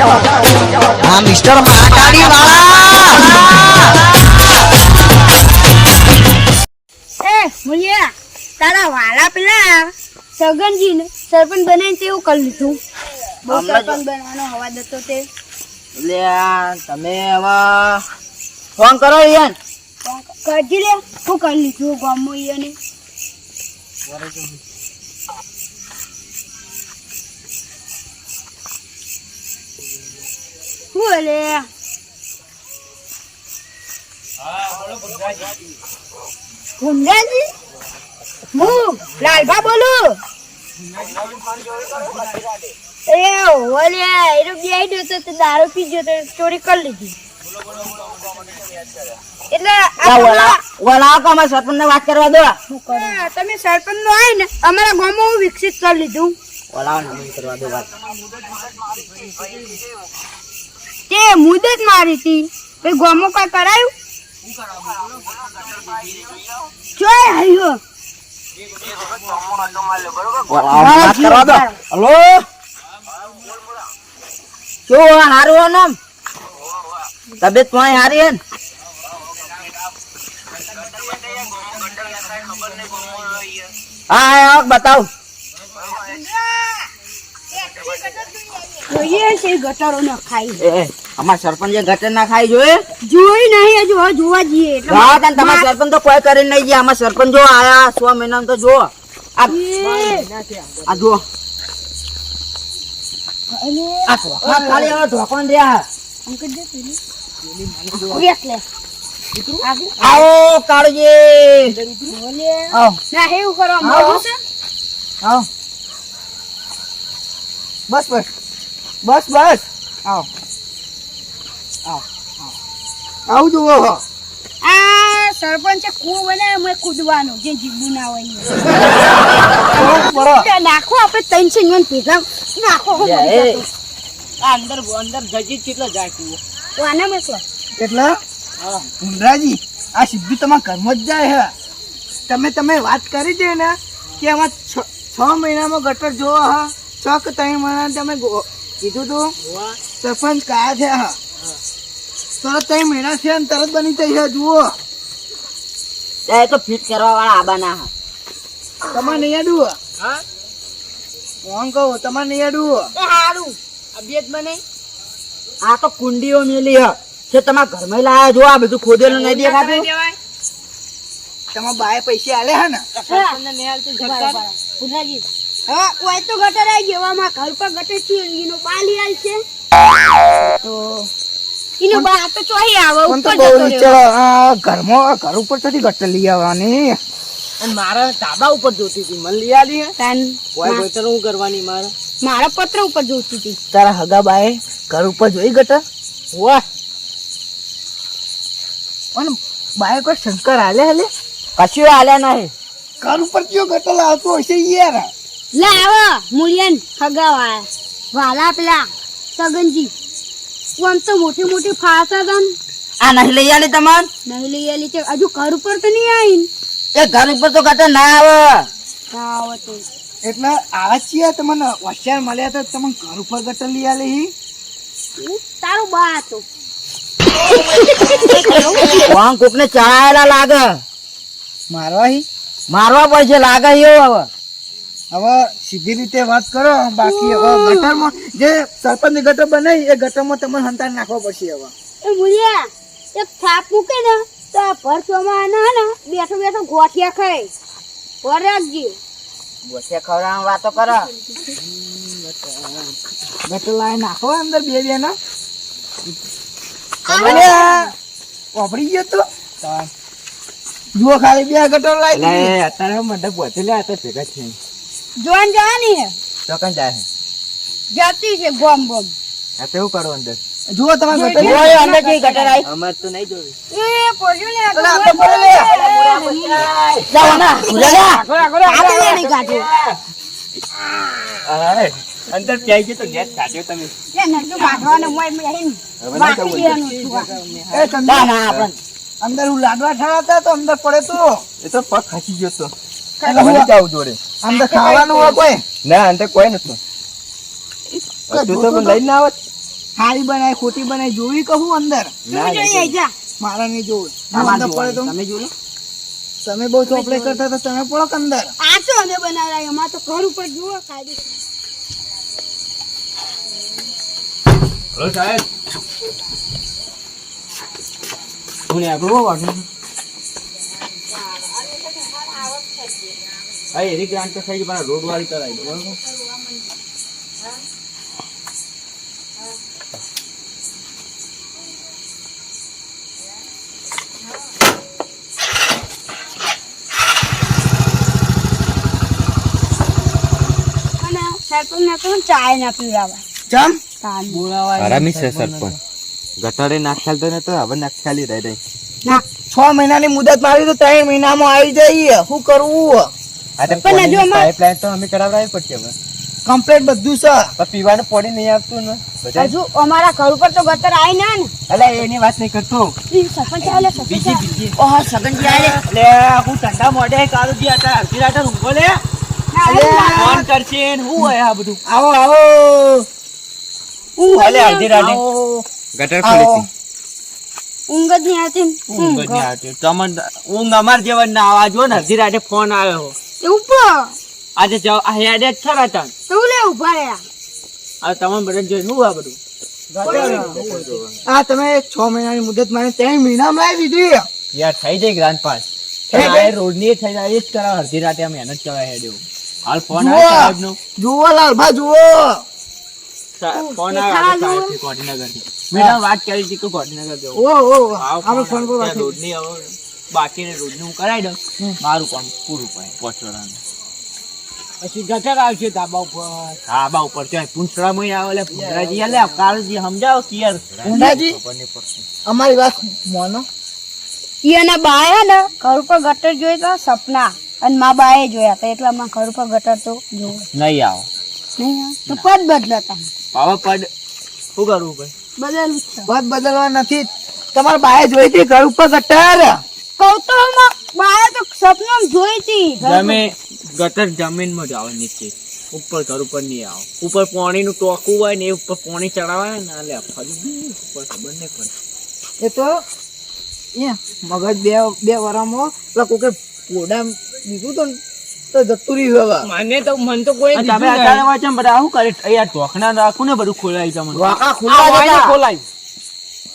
હા મિસ્ટર મહાકાળી વાળા એ મુલિયા તારા વાલા પેલા સગનજી ને સરપંચ બનાવીને તેવું કરી લીધું. સરપંચ બનવાનો અવાજ હતો તે. લે તમે હવે ફોન કરો યાર કરજી લે શું કરી લીધું ગામમાં શું અલે ભૂંડાજી હું? લાલભા બોલું? એ ઓલે એનો બે ગયો તો તે દારૂ પી ગયો તો ચોરી કરી લીધી. એટલે આ વલા વલા કો અમારા સરપંચ ને વાત કરવા દો? તમે સરપંચ નો આય ને અમારા ગામમાં હું વિકસિત કરી લીધું. વલા ને કરવા દો વાત. તે મુદત મારી હતી. ભાઈ ગોમો કઈ કરાયું? જોય કરવા હલો? શું હારું નામ તબિયત પાણી હારી હે? હા બતાવ. જોઈએ છે ગટરો ન ખાઈ અમારા સરપંચે ગટર ના ખાઈ જોઈએ? જોઈ નહીં હજુ હવે જોવા જઈએ. હા તને તમારા સરપંચ તો કોઈ કરીને નહીં ગયા. અમાર સરપંચ જો આયા સો મહિના તો જો આ જો આ ખાલી હવે ઢોકળા રહ્યા. આવો કાળજી. ના એવું કરવા મળ્યું છે? આવો. બસ બસ. બસ બસ. આવો. આવો જુઓ આ સરપંચ ખૂબ અને અમે કૂદવાનું જે જીબુ ના હોય નાખો આપણે ત્રણ છે મન ભેગા. નાખો. અંદર અંદર જજી કેટલો જાય તું તો આના માં શું? એટલે ઉંદરાજી આ સિદ્ધિ તમારા ઘરમાં જ જાય હે. તમે તમે વાત કરી દે ને કે આમાં છ છ મહિનામાં ગટર જોવો હા. છ કે ત્રણ મહિના તમે કીધું તું? સરપંચ કયા છે હા. તરત ત્રણ મહિના છે ને તરત બની થઈ છે જુઓ. એ તો ફિટ કરવા વાળા આબાના હા. તમારે નહીં અડવું કોણ કહું તમારે નહીં અડવું એ બને. આ તો કુંડીઓ મેલી હ. છે તમારા ઘરમાં લાયા જો આ બધું ખોદેલું નહીં દેખાતું. તમારા બાએ પૈસા આલે હે ને? પુનાજી હા? ઓય તો ગટર આવી ગયો. આમાં ઘર પર ગટર છે એનો બાલી આલ છે તો એનો બા તો ચોહી આવે ઉપર જતો રહ્યો. વિચારો આ ઘરમાં ઘર ઉપરથી ગટર લઈ આવવાની. અને મારા ધાબા ઉપર જોતી હતી મને લઈ આલી તાન કોઈ ગટર હું કરવાની મારે? મારા પત્ર ઉપર જોતી હતી. તારા હગા બાએ ઘર ઉપર જોઈ ગટર? વાહ પણ બાએ કોઈ શંકર હાલે હાલે? કશું હાલે નહીં. ઘર ઉપર કયો ગટર લાવતો હશે યાર? લે આવો મુલિયન હગાવા વાલા પેલા સગનજી. આમ તો મોટી મોટી ફાસા તમ આ નહીં લઈ આલી તમાર? નહીં લઈ આલી છે હજુ ઘર ઉપર તો નહીં આવીને. એ ઘર ઉપર તો ગટર ના આવે. ના આવે તો. એટલે આવા છીએ તમને હોશિયાર મળ્યા તો તમને ઘર ઉપર ગટર લઈ આલી હી. તારું બા તો. વાંગ કોકને ચડાયેલા લાગે. મારવા હી? મારવા પડશે લાગે એવું હવે. હવે સીધી રીતે વાત કરો બાકી હવે ગટરમાં જે સરપંચની ગટર બનાવી એ ગટરમાં તમને સંતાન નાખવો પડશે હવે. એ મુલિયા એક થાપ મૂકે ને તો આ ભર ના ને બેઠો બેઠો ગોઠિયા ખાય. ભર રાખજે. ગોઠિયા ખવડાવવાની વાતો કરો. ગટર લાવી નાખો અંદર બે બે ના વાપરી ગયો તો? જુઓ ખાલી બે ગટર લાવી. અત્યારે મંડપ બોતે લે તો ભેગા છે જોન જવાની હે? તો કઈ જાય જાતી છે બોમ બોમ આ તો એવું કરો અંદર? જુઓ તમારે ગટર ઓય અંદર કે ગટર આઈ અમાર તો નહીં જોવી. એ પોજ્યું ને આ તો પડે લે. જાવ ના. ભૂલા આ તો નહીં કાઢ્યું અંદર પ્યાઈ ગયો તો ગેસ કાઢ્યો તમે. એ નટુ કાઢવાનો મોય બાકી. એ ના ના આપણે અંદર હું લાડવા ઠાણા તો અંદર પડે તો? એ તો પગ ખસી ગયો તો. એટલે મને હું જોડે. અંદર ખાવાનું હોય કોઈ. ના અંદર કોઈ નતું તું તો પણ લઈને આવત હારી બનાય ખોટી બનાય જોવી કહું અંદર. તું જોઈ આઈ જા મારા નહીં જોવું. તમારે અંદર પડે તો. જોવાનું. તમે જોઈ તમે બહુ ચોપડે કરતા તો તમે પડો કે અંદર. આ તો અમે બનાવ્યા એમાં તો ઘર ઉપર જુઓ હલો સાહેબ. હું આપણું બહુ વાંધો નહીં. હા, એની ગ્રાન્ટ તો થઈ ગઈ, પણ રોડ વાળી કરાવી દો, બરોબર? ને તો ના ગટરે નાખ્યાલ તો નતો હવે નાખ્યાલી રહી રહી. ના છ મહિનાની મુદત મારી તો ત્રણ મહિનામાં આવી જઈએ. શું કરવું? પણ હજુ પાઇપલાઇન તો અમે કરાવડાવી પડશે હવે. કમ્પ્લેટ બધું છે. પણ પીવાનું પાણી નહીં આવતું ને. હજુ અમારા ઘર ઉપર તો ગટર આવી ના ને. અલા એની વાત નહીં કરતો. ઈ સરપંચ આલે સરપંચ આલે. ઓહો, સગનજી એટલે હું ઠંડા મોઢે કાઢું દી હતા. અડધી રાતે ઊંઘો લે ના, આવી ના. ફોન કરશે ને હોય આ બધું. આવો આવો. ભલે અડધી રાતે ગટર ઊંઘ જ નહીં આવતી. ઊંઘ જ નહીં આવતી. તમને ઊંઘ અમાર જેવા ના આવા જો ને અડધી રાતે ફોન આવ્યો. એ આજે જાવ આ હેડે જ ખરા તન. તો લે ઊભા રહ્યા. આ તમામ બધા જોઈ શું આ બધું? આ તમે 6 મહિનાની મુદત મારી ત્રણ મહિનામાં આવી દીધી. યાર થઈ જાય ગ્રાન્ડ પાસ રોડની થઈ જાય એ જ કરાવ અડધી રાતે અમે મહેનત કરવા હેડ્યો હાલ ફોન જુઓ. આવ્યો સાહેબ નો જુઓ લાલભા જુઓ. ફોન એ આવ્યો ખરા સાહેબથી થી મેં વાત કરી હતી કે ગાંધીનગર જવું? ઓ ઓ આવો આપણે ફોન પર વાત રોડની હવે બાકી રોજનું કરાવી દઉં. મારું કામ પૂરું પડે. પોચવાનું પછી ગટર આવશે ધાબા ઉપર. ધાબા ઉપર ત્યાં પૂંછડા માં આવે લે પૂંછડાજી આલે કાળજી સમજાવો કિયર. પૂંછડાજી અમારી વાત મોનો. ઈયાના બાયા ને ઘર ઉપર ગટર જોઈ તો સપના. અને મા બાએ જોયા તો એટલે ઘર ઉપર ગટર તો જોવું. નહીં આવો. નહીં આવે. તો પદ બદલાતા. પાવા પડ શું કરવું ભાઈ? બદલ પદ બદલવા નથી. તમારા બાએ જોઈ હતી ઘર ઉપર ગટર. કૌતલમાં બાયા તો સપનું જોઈ હતી. તમે ગટર જમીનમાં જ આવે નીચે. ઉપર ઘર ઉપર નહીં આવો. ઉપર પાણી નું ટોકું હોય ને એ ઉપર પાણી ચડાવાય ને આલે ફરી ઉપર ખબર નહીં પડે. એ તો એ મગજ બે બે વરામાં પેલા કોકે પોડા દીધું તો ને તો જતું રહ્યું હવે. મને તો મન તો કોઈ તમે અત્યારે વાંચો બધા શું કરે? યાર ઢોકણા રાખું ને બધું ખોલાય તમને ખોલાય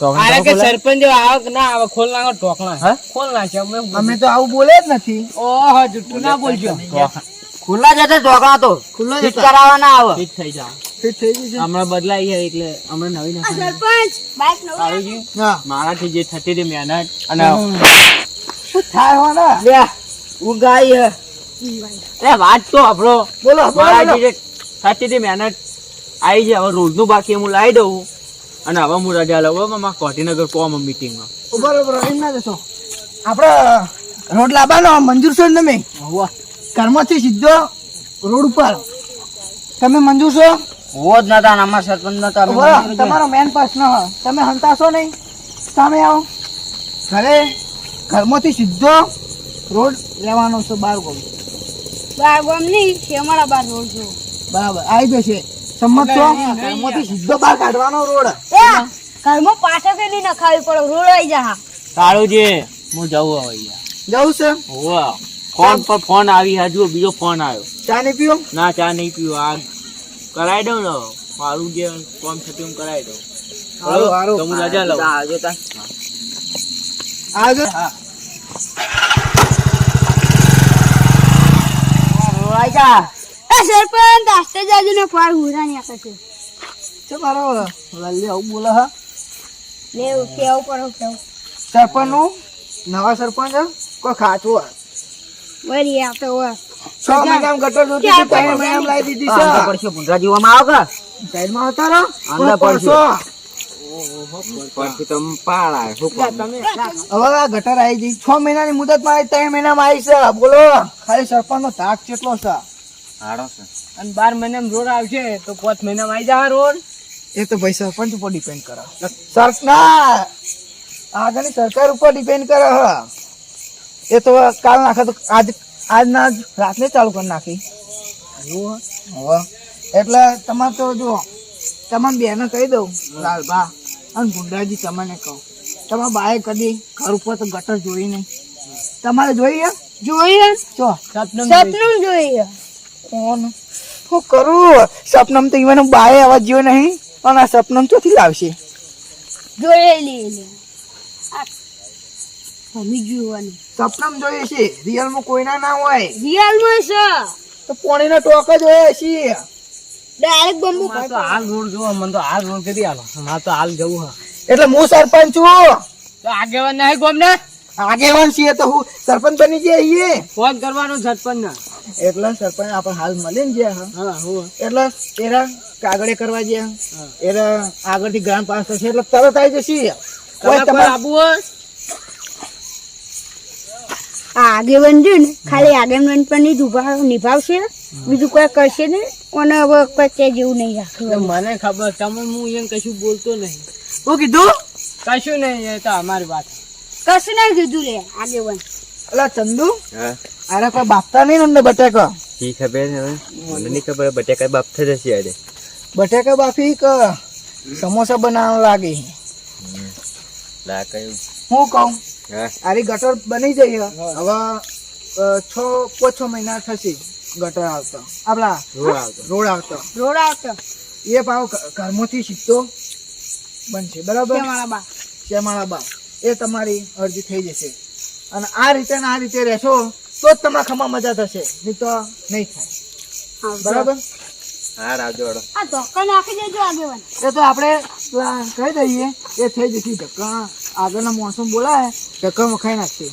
આરે કે સરપંચ આવે ના આવે ખોલ નાખો ઢોકણા ખોલ નાખે અમે અમે તો આવું બોલે જ નથી. ઓહો જુઠ્ઠું ના બોલજો. ખુલ્લા જ હતા તો. ખુલ્લા જ કરાવવા ના આવે. ફિટ થઈ જાવ ફિટ થઈ ગયું છે. હમણાં બદલાઈ ગયા એટલે હમણાં નવી નાખી સરપંચ બાઈક નવું કાળુજી હા. મારાથી જે થતી હતી મહેનત અને શું થાય. એ વાત તો આપણો. બોલો મારાથી જે થતી હતી મહેનત આવી જાય હવે રોજનું બાકી હું લાવી દઉં. અને હવે હું રજા લઉં હવે કોટીનગર કોમ મીટિંગમાં બરોબર એમ ના જશો આપણે રોડ લાવવાનો મંજૂર છો ને તમે? કર્મથી સીધો રોડ ઉપર. તમે મંજૂર છો? હોવો જ નતા અમારા સરપંચ નતા તમારો મેન પ્રશ્ન. તમે હંતાશો નહીં? સામે આવો. ઘરે ઘરમાંથી સીધો રોડ લેવાનો છે બાર ગોમ. બાર ગામ નહીં શેમાળા બાર રોડ જો બરાબર આવી જશે. સંમત છો? ઘરમાંથી સીધો બહાર કાઢવાનો રોડ. કર્મો ઘરમાં પાછા પેલી નખાવી પડે રોડ આવી જા કાળુજી હું જવું હવે યાર જવું છે? હોવા. ફોન પર ફોન આવી હજુ બીજો ફોન આવ્યો. ચા નહીં પીવો? ના ચા નહીં પીવો. આ કરાઈ દઉં ને મારું જે કોમ થતું કરાઈ દઉં. હારું, હારું. હું રજા લઉં. જા, આવજો તાન. આવજો. જા. સરપંચ આસ્તે જાજુ ને પાર હુરાની આખે છે. છે મારો લાલી આવું બોલે હા. લેવું કેવું પડો કેવું સરપંચનું નવા સરપંચ? કોઈ ખાચું હે. વળી આ તો હોય. છ મહિનામાં ગટર જોતી હતી, ત્રણ મહિનામાં લાવી દીધી છે. પડશે, ભૂંડરા જોવામાં આવે કે? સાઈડમાં. અંદર કોઈ પડશે. પડશો. હવે આ ગટર આવી ગઈ. છ મહિનાની મુદતમાં ત્રણ મહિનામાં આવી છે. બોલો ખાલી સરપંચ નો ધાક કેટલો છે. અને બાર મહિનામાં રોડ આવશે તો પાંચ મહિનામાં આવી જાય રોડ. એ તો ભાઈ સરપંચ ઉપર ડિપેન્ડ કરે. સર ના આગળની સરકાર ઉપર ડિપેન્ડ કરે હ. એ તો કાલ નાખે તો આજ આજના રાતને ચાલુ કરી નાખી. એવું હવે એટલે તમારે તો જો તમારા બેને કહી દઉં લાલભા અને ગુંડાજી તમને કહું. તમારા બાએ કદી ઘર ઉપર તો ગટર જોઈ નહીં. તમારે જોઈએ? જોઈએ. સપનું જોઈએ. કોણ હું કરું? સપનમ તો ઈવન બાએ આવા જોયો નહીં પણ આ સપનમ ચોથી લાવશે. જોયેલી લે લે મમ્મી જોવાનું. સપનમ જોઈએ છે રિયલમાં કોઈના ના હોય. રિયલમાં છે. તો પોણીનો ટોક જ હોય છે. ડાયરેક્ટ બંબુ તો હાલ રોડ જોવો મને તો હાલ રોડ કરી આલો. મારે તો હાલ જવું હા. એટલે હું સરપંચ છું. તો આગેવાન નહીં ગોમ ને આગેવાન છીએ તો હું સરપંચ બની જઈએ ફોન કરવાનો સરપંચ ના એટલે સરપંચ આપણે હાલ મળીને ગયા હા. હા હું. એટલે એરા કાગળે કરવા ગયા. એટલે આગળથી ગ્રામ પાસ થશે એટલે તરત આવી જશે. કોઈ તમારે આબુ આ આગેવાન છે ને ખાલી આગેવાન પણ નહીં ઊભા નિભાવશે. બીજું કોઈ કરશે ને અને હવે કોઈ તે જેવું નહીં રાખ્યું મને ખબર તમે હું એમ કશું બોલતો નહીં. હું કીધું? કશું નહીં એ તો અમારી વાત કશું નહીં કીધું લે આગેવાન. અલા ચંદુ અરે કોઈ બાપતા નહીં ને બટેકા? ઈ ખબર હવે. મને નહીં ખબર બટેકા બાપ થઈ જશે આજે બટેકા બાફી ક સમોસા બનાવવા લાગે? લા કયું હું કહું આરી ગટર બની જઈ હવે છ પાંચ છ મહિના થશે ગટર આવતો. આપલા રોડ આવતો. રોડ આવતો. રોડ આવતો. એ ભાવ ઘરમાંથી શીખતો બનશે બરાબર? મારા બા માળા બા એ તમારી અરજી થઈ જશે. અને આ રીતે ને આ રીતે રહેશો તો જ તમારા ખમા મજા થશે. નહીં તો નહીં થાય. બરાબર. હા રાવજો વાળો આ ધક્કા નાખી દેજો આગેવાન. એ તો આપણે પેલા કહી દઈએ એ થઈ જશે. ધક્કા. આગળના મોસમ બોલાય ધક્કા મખાઈ નાખશે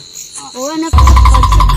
ને